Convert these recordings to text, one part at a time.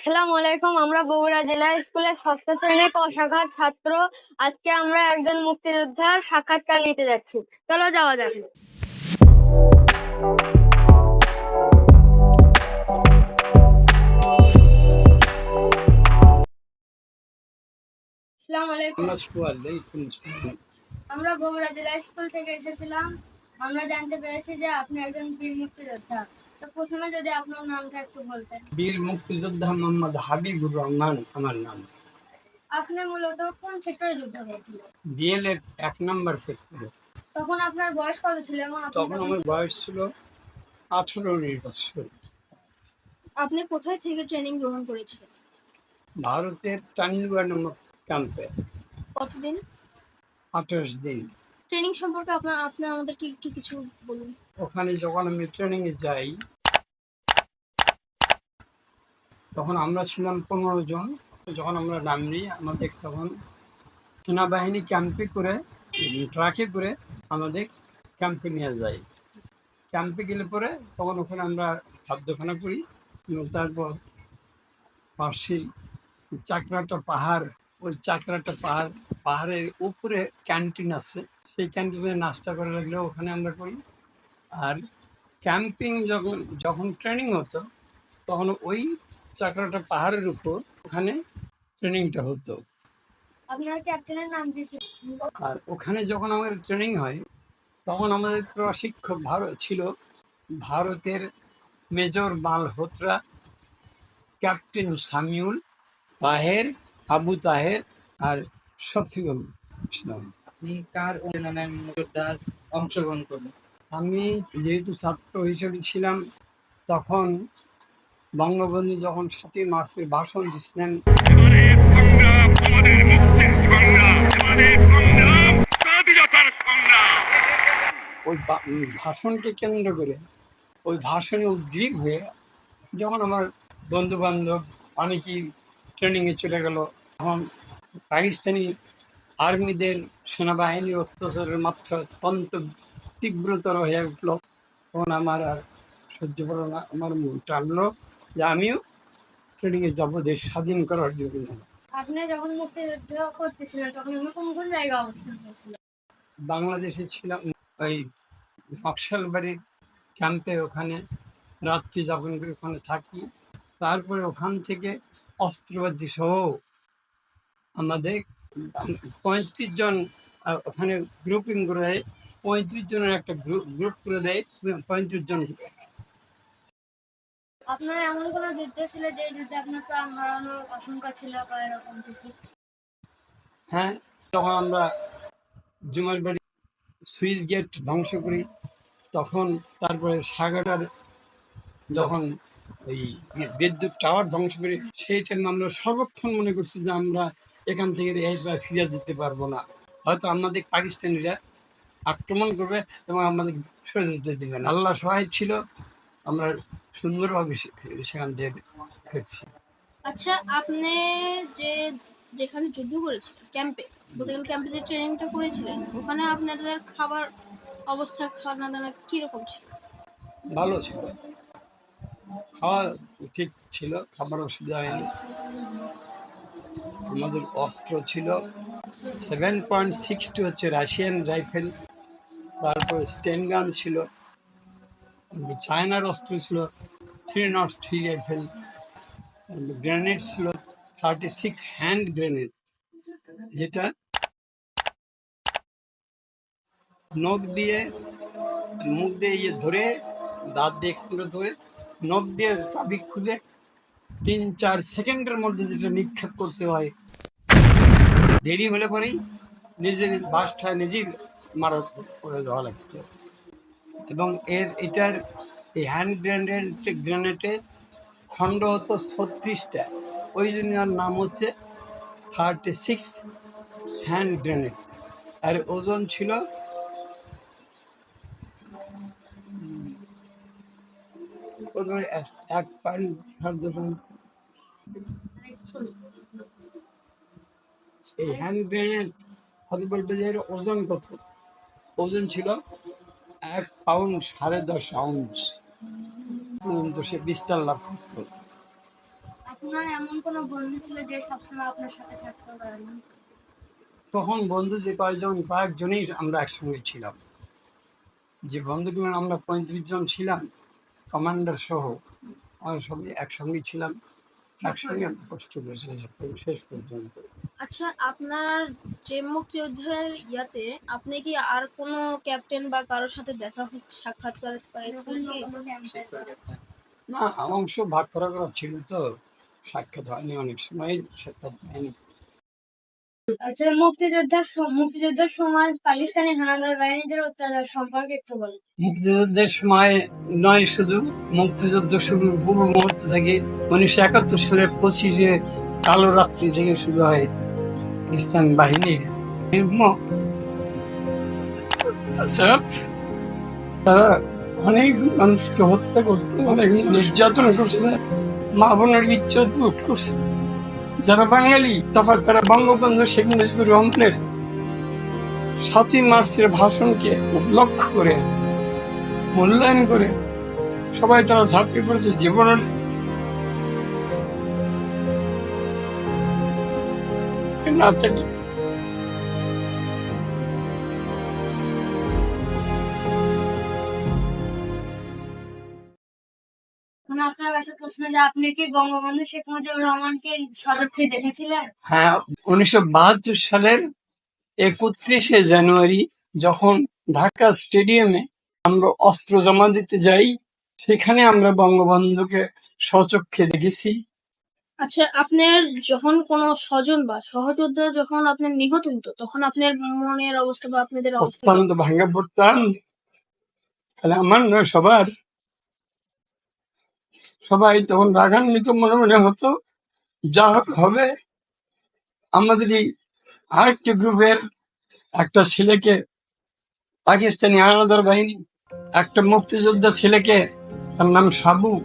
আসসালামু আলাইকুম। আমরা বগুড়া জেলা স্কুলের ষষ্ঠ শ্রেণির ক ছাত্র। আজকে আমরা একজন মুক্তিযোদ্ধার সাক্ষাৎকার নিতে যাচ্ছি। চলো যাওয়া যাক। আসসালামু আলাইকুম। আমরা বগুড়া জেলা স্কুল থেকে এসেছিলাম। আমরা জানতে পেরেছি যে আপনি একজন বীর মুক্তিযোদ্ধা। তো প্রথমে যদি আপনার নামটা একটু বলতেন। বীর মুক্তিযোদ্ধা মোহাম্মদ হাবিবুর রহমান আমার নাম। আপনি মূলত কোন সেক্টরে যুদ্ধ করেছিলেন? বিএলএর এক নম্বর সেক্টরে। তখন আপনার বয়স কত ছিল এবং আপনি তখন আমার বয়স ছিল আঠারো বছর। আপনি কোথায় থেকে ট্রেনিং গ্রহণ করেছিলেন? ভারতের টানিলুয়া নামক ক্যাম্পে। কতদিন? আঠাশ দিন। ট্রেনিং সম্পর্কে আপনার আপনি আমাদেরকে একটু কিছু বলুন। ওখানে যখন আমি ট্রেনিংয়ে যাই তখন আমরা ছিলাম পনেরো জন। যখন আমরা নামলি, আমাদের তখন সেনাবাহিনী ক্যাম্পে করে, ট্রাকে করে আমাদের ক্যাম্পে নিয়ে যায়। ক্যাম্পে গেলে পরে তখন ওখানে আমরা খাদ্যখানা করি, এবং তারপর পাশে চাকরাটা পাহাড়, ওই চাকরাটা পাহাড়, পাহাড়ের উপরে ক্যান্টিন আছে। সেই ক্যান্টিনে নাস্তা করে লাগলে ওখানে আমরা করি। আর ক্যাম্পিং যখন যখন ট্রেনিং হতো, তখন ওই চাকরাটা পাহাড়ের উপর ওখানে ট্রেনিংটা হতো। আপনার ক্যাপ্টেনের নাম কি ছিল? আর ওখানে যখন আমাদের ট্রেনিং হয় তখন আমাদের প্রশিক্ষক ভারত ছিল ভারতের মেজর মালহোত্রা ক্যাপ্টেন সামিউল তাহের আবু তাহের আর শফিউল ইসলাম। আপনি কার অংশগ্রহণ করলেন? আমি যেহেতু ছাত্র হিসেবে ছিলাম তখন বঙ্গবন্ধু যখন সাতই মার্চে ভাষণ দিচ্ছিলেন ওই ভাষণকে কেন্দ্র করে ওই ভাষণে উদ্গ্রীব হয়ে যখন আমার বন্ধু বান্ধব অনেকেই ট্রেনিংয়ে চলে গেল তখন পাকিস্তানি আর্মিদের সেনাবাহিনীর অত্যাচারের মাত্রা অত্যন্ত তীব্রতর হয়ে উঠল। তখন আমার আর সহ্য করো না আমার মন টানলো। যে আমিও ট্রেনিংয়ে যাব দেশ স্বাধীন করার জন্য। আপনি যখন মুক্তিযুদ্ধ করতেছিলেন তখন আপনি কোন কোন জায়গায় অবস্থান করছিলেন? বাংলাদেশে ছিলাম ওই নকশালবাড়ির ক্যাম্পে ওখানে রাত্রি যাপন করে ওখানে থাকি। তারপরে ওখান থেকে অস্ত্রবাদী সহ আমাদের পঁয়ত্রিশ জন ওখানে গ্রুপিং করে দেয় পঁয়ত্রিশ জনের একটা গ্রুপ গ্রুপ করে দেয় পঁয়ত্রিশ জন। আপনার এমন কোন যুদ্ধ ছিল যে যুদ্ধে আপনার প্রাণ হারানোর আশঙ্কা ছিল বা এরকম কিছু? হ্যাঁ তখন আমরা জুমার বাড়ি সুইচ গেট ধ্বংস করি, তখন তারপরে সাগাটার যখন ওই বিদ্যুৎ টাওয়ার ধ্বংস করি সেই টাইমে আমরা সর্বক্ষণ মনে করছি যে আমরা এখান থেকে এইবার ফিরে যেতে পারব না। হয়তো আমাদের পাকিস্তানিরা আক্রমণ করবে এবং আমাদের সরে যেতে দেবে আল্লাহ সহায় ছিল আমরা সুন্দরভাবে সেখান থেকে ফিরছি। আচ্ছা আপনি যে যেখানে যুদ্ধ করেছিলেন ক্যাম্পে বলতে গেলে ক্যাম্পে যে ট্রেনিংটা করেছিলেন ওখানে আপনাদের খাবার অবস্থা খাওয়া দাওয়া কীরকম ছিল? ভালো ছিল। খাওয়া ঠিক ছিল খাবার অসুবিধা হয়নি। আমাদের অস্ত্র ছিল। সেভেন পয়েন্ট সিক্স টু হচ্ছে রাশিয়ান রাইফেল তারপর স্টেন গান ছিল। চায়নার অস্ত্র ছিল three nought three rifle grenade ছিল থার্টি সিক্স হ্যান্ড গ্রেনেড যেটা নখ দিয়ে, মুখ দিয়ে ইয়ে ধরে, দাঁত দিয়ে একটু ধরে, নখ দিয়ে চাবি খুলে তিন, চার সেকেন্ডের মধ্যে যেটা নিক্ষেপ করতে হয়। দেরি হলে পরেই নিজের বাসটা নিজেই মারা করে দেওয়া লাগতো। এবং এর, এটার এই হ্যান্ড গ্রেনেড গ্রেনেডের খণ্ড হতো ছত্রিশটা। ওই জন্য নাম হচ্ছে থার্টি সিক্স হ্যান্ড গ্রেনেড আর ওজন ছিল এক পয়েন্ট এই হ্যান্ড গ্রেনেড হতে বলতে যে ওজন কত? ওজন ছিল এক পাউন্ড সাড়ে দশ আউন্স পর্যন্ত সে বিস্তার লাভ করতো। আপনার এমন কোনো বন্ধু ছিল যে সবসময় আপনার সাথে থাকতে পারেন তখন বন্ধু যে কয়েকজন কয়েকজনই আমরা একসঙ্গে ছিলাম। যে বন্ধুগুলো আমরা পঁয়ত্রিশ জন ছিলাম কমান্ডার সহ আমরা সবাই একসঙ্গে ছিলাম। একসঙ্গে কষ্ট করেছি শেষ পর্যন্ত। আচ্ছা আপনার যে মুক্তিযুদ্ধের ইয়াতে আপনি কি আর কোনো ক্যাপ্টেন বা কারোর সাথে দেখা সাক্ষাৎকার পাইছেন কি? না অংশ ভাগ করা করা ছিল তো সাক্ষাৎ হয়নি অনেক সময় সাক্ষাৎ হয়নি। আচ্ছা মুক্তিযোদ্ধার মুক্তিযুদ্ধের সময় পাকিস্তানি হানাদার বাহিনীদের অত্যাচার সম্পর্কে একটু বলুন। মুক্তিযুদ্ধের সময় নয় শুধু মুক্তিযুদ্ধ শুরুর পূর্ব মুহূর্ত থেকে উনিশশো একাত্তর সালের পঁচিশে কালো রাত্রি থেকে শুরু হয়। পাকিস্তান বাহিনীর তাছাড়া তারা অনেক মানুষকে হত্যা অনেক নির্যাতন করছে, মা বোনের ইচ্ছা করছে। যারা বাঙালি, তারপর তারা বঙ্গবন্ধু শেখ মুজিবুর রহমানের সাতই মার্চের ভাষণকে লক্ষ্য করে, মূল্যায়ন করে, সবাই তারা ঝাঁপিয়ে পড়েছে জীবনের না থাকলে মানে আপনার কাছে প্রশ্ন যে আপনি কি বঙ্গবন্ধু শেখ মুজিবুর রহমানকে সচক্ষে দেখেছিলেন? হ্যাঁ উনিশশো বাহাত্তর সালের একত্রিশে জানুয়ারি যখন ঢাকা স্টেডিয়ামে আমরা অস্ত্র জমা দিতে যাই সেখানে আমরা বঙ্গবন্ধুকে সচক্ষে দেখেছি। আচ্ছা আপনার যখন কোনো স্বজন বা সহযোদ্ধা যখন আপনার নিহত হতো, তখন আপনার মনের অবস্থা বা আপনাদের অবস্থা অত্যন্ত ভাঙ্গা পড়তাম। তাহলে আমার নয়, সবার। সবাই তখন রাগান্বিত মনে মনে হতো, যা হবে। আমাদের এই আরেকটি গ্রুপের একটা ছেলেকে, পাকিস্তানি আনাদার বাহিনী, একটা মুক্তিযোদ্ধা ছেলেকে, তার নাম সাবু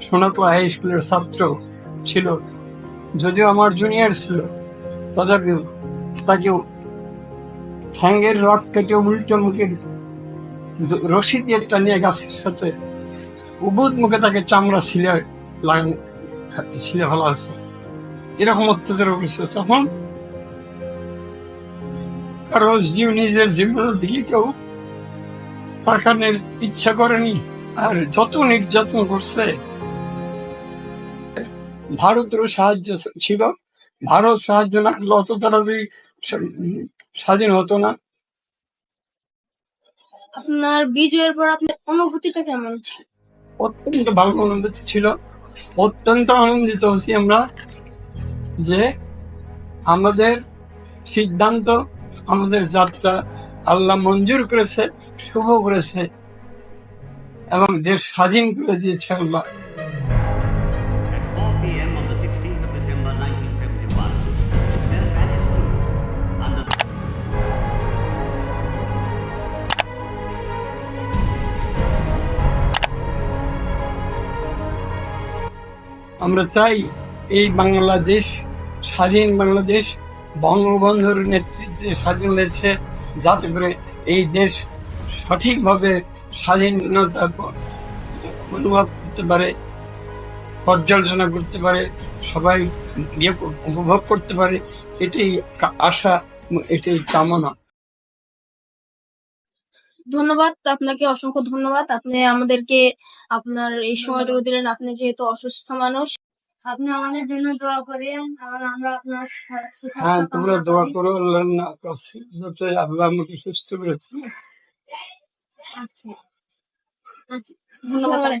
সোনাপুর হাই স্কুলের ছাত্র। ছিল, যদিও আমার জুনিয়র ছিল, তথাপিও তাকেও ঠ্যাঙ্গের রড কেটে উল্টো মুখে রশি দিয়ে টানিয়ে গাছের সাথে উবুদ মুখে তাকে চামড়া ছিলে লাগান ছিলে ভালো আছে এরকম অত্যাচার করেছে। তখন কারও জীব নিজের জীবনের দিকে কেউ তাকানোর ইচ্ছা করেনি, আর যত নির্যাতন করছে ভারতেরও সাহায্য ছিল। ভারত সাহায্য না করলে অত তাড়াতাড়ি স্বা- স্বাধীন হতো না। আপনার বিজয়ের পর আপনার অনুভূতিটা কেমন ছিল? অত্যন্ত ভালো অনুভূতি ছিল। অত্যন্ত আনন্দিত হচ্ছি আমরা যে আমাদের সিদ্ধান্ত আমাদের যাত্রা আল্লাহ মঞ্জুর করেছে শুভ করেছে এবং দেশ স্বাধীন করে দিয়েছে আল্লাহ। আমরা চাই এই বাংলাদেশ, স্বাধীন বাংলাদেশ, বঙ্গবন্ধুর নেতৃত্বে স্বাধীন হয়েছে, যাতে করে এই দেশ সঠিকভাবে স্বাধীনতা অনুভব করতে পারে, পর্যালোচনা করতে পারে, সবাই ইয়ে উপভোগ করতে পারে, এটাই আশা এটাই কামনা। ধন্যবাদ আপনাকে অসংখ্য ধন্যবাদ। আপনি আমাদেরকে আপনার এই সময়টুকু দিলেন। আপনি যেহেতু অসুস্থ মানুষ আপনি আমাদের জন্য দোয়া করেন। এবং আমরা আপনার হ্যাঁ তোমরা দোয়া করো আল্লাহ না কাছে যাতে আল্লাহ আমাকে সুস্থ করে আচ্ছা। আচ্ছা ধন্যবাদ